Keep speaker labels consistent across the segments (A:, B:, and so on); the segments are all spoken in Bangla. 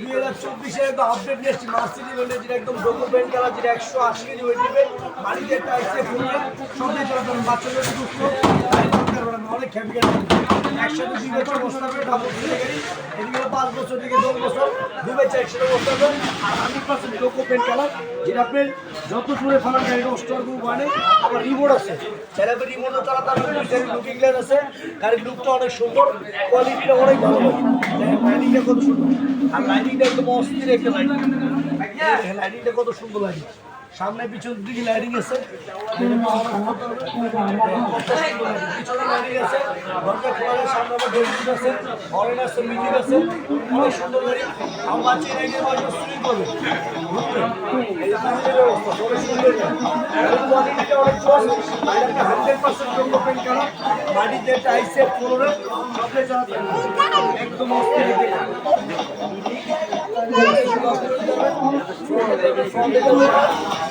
A: দুই হাজার চব্বিশে একদম আপডেট নিয়ে এসেছি। মার্সিডি ভেন্ডে যেটা একদম যেটা একশো আশি কেজি ওয়েট নেবে। বাচ্চাদের সুস্থ অনেক দুই বছর বসতে ডাবল হলো পাঁচ বছর থেকে দশ বছর, দুই বাচ্চা একসাথে বসতে হবে আর হান্ড্রেড পার্সেন্ট কালার যেটা আপনি যত দূরে ফেলার গ্রুপ মানে আবার রিমোট আছে। ছেলে তো রিমোটও চালাতে হবে লুকিং গ্লাস আছে। গাড়ির লুকটা অনেক সুন্দর কোয়ালিটিটা অনেক ভালো। লাইটিংটা কত সুন্দর। আর লাইটিংটা একদম অস্থির একটা লাইটিং লাইটিংটা কত সুন্দর লাইটিং সামনে পিছন দিকে লাইটিং আছে পিছনে আছে সামনে আছে আছে সুন্দর গাড়ি আমার বাচ্চা লাইটিং বাজবে সুইং করবে বুঝলেন? এই যে সুইংয়ের ব্যবস্থা, অনেক সুন্দর গাড়ি। এবং কোয়ালিটিটা অনেক জোস। আর একটা 100% ডেভেলপমেন্ট করা। বাড়িতে একটা আইসের ফ্লোরে সবটাই চালাতে হবে। একদম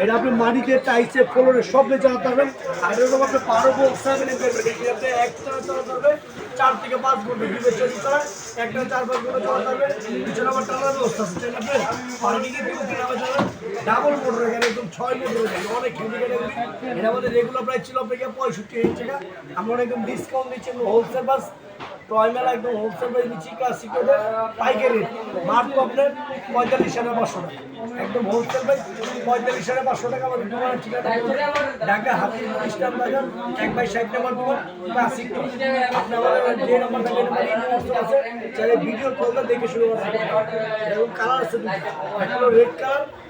A: এটা আপনি মাটিতে, টাইসে, ফ্লোরে সব দিয়ে চালাতে পারবেন। আর এরকম আপনি পারো বক্স আপনি আপনি এক চালাতে পারবে চার থেকে পাঁচ ঘণ্টা একটা চার পাঁচ ঘণ্টা চালাতে পারবে পিছনে আবার টানার পার্কিংয়ে যাবেন ডাবল মোটর এখানে একদম ছয় মোটর গাড়ি অনেক আমাদের রেগুলার প্রাইস ছিল আপনাকে পঁয়ষট্টি হাজার আমরা একদম ডিসকাউন্ট দিচ্ছি হোলসেল বাস টয় মেলা একদম হোলসেল প্রাইস দিচ্ছি ক্লাসিক পাইকারি মাত্র আপনার পঁয়তাল্লিশ হাজার পাঁচশো টাকা। একদম হোলসেল প্রাইস পঁয়তাল্লিশ হাজার পাঁচশো টাকা আমাদের দোকানের ঠিকানা। ঢাকা হাতির ইস্টার বাজার, এক বাই ষাট নাম্বার দোকান ক্লাসিক আপনি আমাদের নাম্বার আছে। ভিডিও কলটা দেখে শুরু এরকম কালার আছে রেড কালার